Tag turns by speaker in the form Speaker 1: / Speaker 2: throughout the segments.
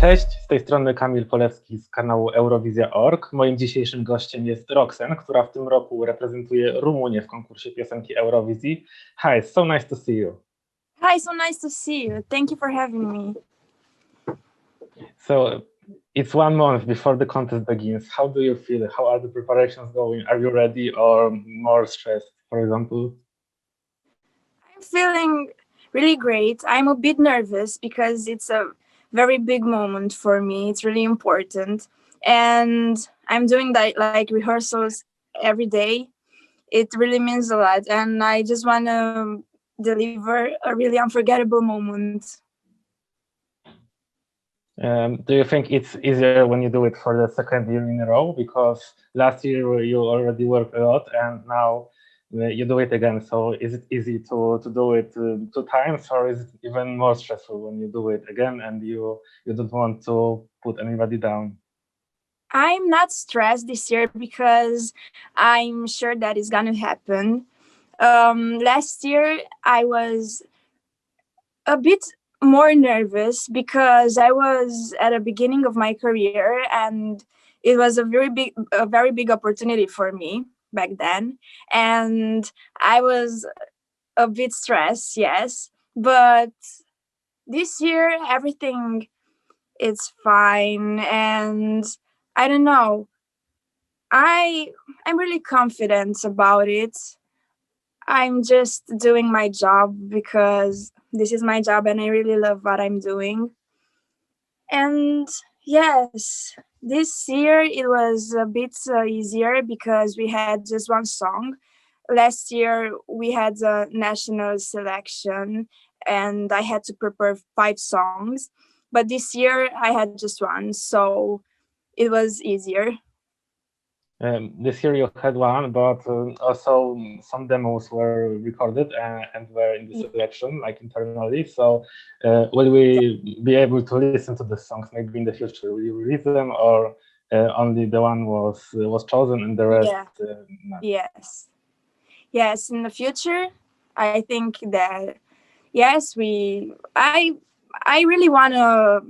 Speaker 1: Cześć, z tej strony Kamil Polewski z kanału Eurowizja.org. Moim dzisiejszym gościem jest Roxen, która w tym roku reprezentuje Rumunię w konkursie piosenki Eurowizji. Hi, so nice to see you.
Speaker 2: Hi, so nice to see you. Thank you for having me.
Speaker 1: So it's one month before the contest begins. How do you feel? How are the preparations going? Are you ready or more stressed, for example?
Speaker 2: I'm feeling really great. I'm a bit nervous because it's a very big moment for me. It's really important. And I'm doing that like rehearsals every day. It really means a lot. And I just want to deliver a really unforgettable moment.
Speaker 1: Um, do you think it's easier when you do it for the second year in a row? Because last year you already worked a lot and now you do it again. So is it easy to, to do it uh, two times or is it even more stressful when you do it again and you, you don't want to put anybody down?
Speaker 2: I'm not stressed this year because I'm sure that is going to happen. Um, last year, I was a bit more nervous because I was at the beginning of my career and it was a very big a very big opportunity for me back then and I was a bit stressed yes but this year everything is fine and I don't know I I'm really confident about it I'm just doing my job because this is my job and I really love what I'm doing. And yes, this year it was a bit uh, easier because we had just one song. Last year we had a national selection and I had to prepare five songs. But this year I had just one, so it was easier.
Speaker 1: Um, this year you had one, but um, also some demos were recorded and, and were in the selection, like internally. So uh, will we be able to listen to the songs maybe in the future? Will you release them or uh, only the one was uh, was chosen and the rest?
Speaker 2: Yeah.
Speaker 1: Uh.
Speaker 2: Yes. Yes, in the future, I think that yes, we I I really want to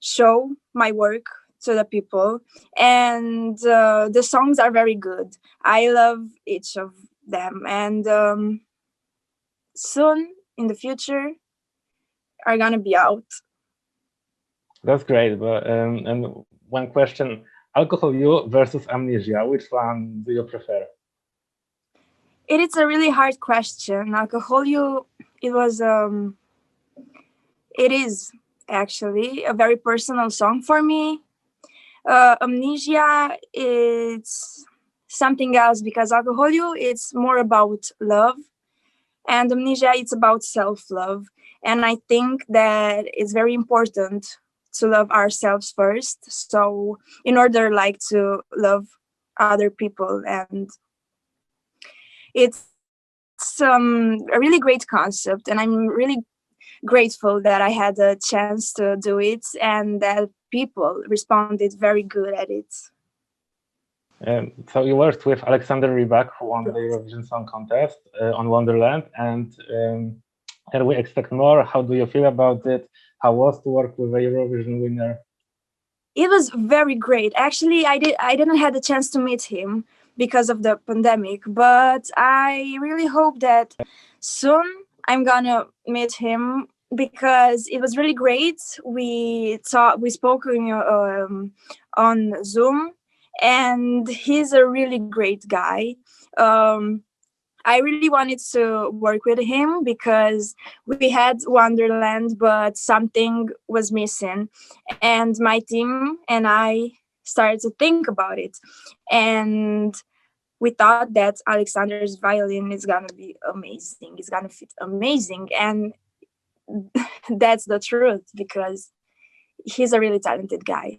Speaker 2: show my work to the people and uh, the songs are very good. I love each of them and um, soon in the future are going to be out.
Speaker 1: That's great. But um, and one question: Alcohol You versus Amnesia. Which one do you prefer?
Speaker 2: It is a really hard question. Alcohol you it was um it is actually a very personal song for me. Uh, amnesia it's something else because alcohol it's more about love. And amnesia it's about self-love. And i think that it's very important to love ourselves first. So in order like to love other people. And it's um, a really great concept. And i'm really grateful that i had a chance to do it and that people responded very good at it
Speaker 1: Um, so you worked with Alexander Rybak, who won the Eurovision Song Contest uh, on Wonderland, and um, can we expect more? How do you feel about it? How was to work with a Eurovision winner?
Speaker 2: it was very great actually i did i didn't have the chance to meet him because of the pandemic but i really hope that soon i'm gonna meet him because it was really great we talked we spoke um, on zoom and he's a really great guy um, i really wanted to work with him because we had wonderland but something was missing and my team and I started to think about it. And we thought that Alexander's violin is gonna be amazing. It's gonna fit amazing. And that's the truth because he's a really talented guy.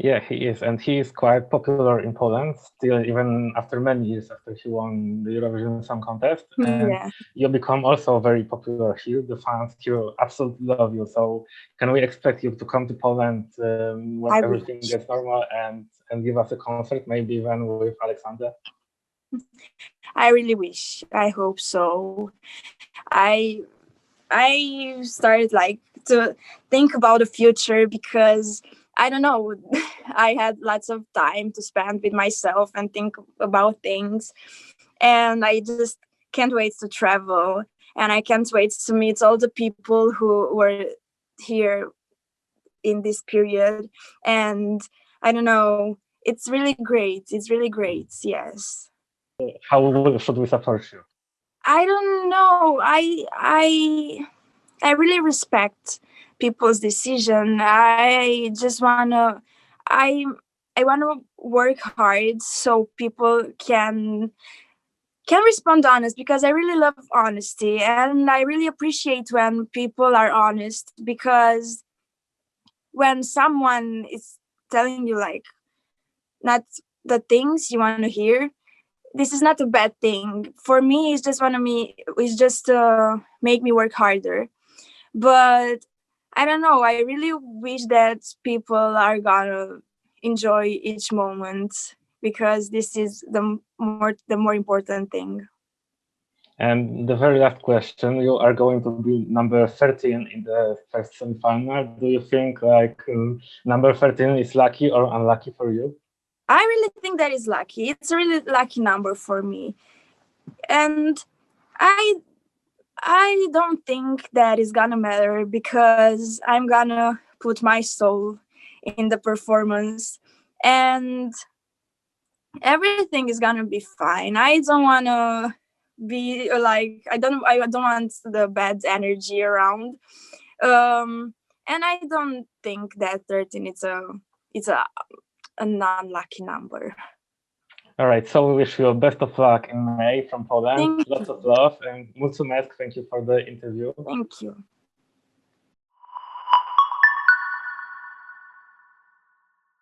Speaker 1: Yeah, he is, and he is quite popular in Poland still, even after many years after he won the Eurovision Song Contest. And
Speaker 2: yeah.
Speaker 1: you become also very popular here. The fans here absolutely love you. So, can we expect you to come to Poland um, when
Speaker 2: I
Speaker 1: everything
Speaker 2: wish.
Speaker 1: gets normal and and give us a concert, maybe even with Alexander?
Speaker 2: I really wish. I hope so. I I started like to think about the future because I don't know, I had lots of time to spend with myself and think about things. And I just can't wait to travel and I can't wait to meet all the people who were here in this period. And I don't know, it's really great. It's really great. Yes.
Speaker 1: How should we support you?
Speaker 2: I don't know. I I I really respect people's decision. I just wanna I I wanna work hard so people can can respond honest because I really love honesty and I really appreciate when people are honest because when someone is telling you like not the things you want to hear this is not a bad thing. For me it's just one of me it's just uh make me work harder. But i don't know i really wish that people are gonna enjoy each moment because this is the more the more important thing
Speaker 1: and the very last question you are going to be number 13 in the first semi-final do you think like um, number 13 is lucky or unlucky for you
Speaker 2: I really think that is lucky. It's a really lucky number for me. And I I don't think that is gonna matter because I'm gonna put my soul in the performance and everything is gonna be fine. I don't wanna be like I don't I don't want the bad energy around. Um and I don't think that 13 it's a it's a a non-lucky number.
Speaker 1: All right, so we wish you best of luck in May from Poland.
Speaker 2: Thank
Speaker 1: Lots
Speaker 2: you.
Speaker 1: of love and mulțumesc. Thank you for the interview.
Speaker 2: Thank you.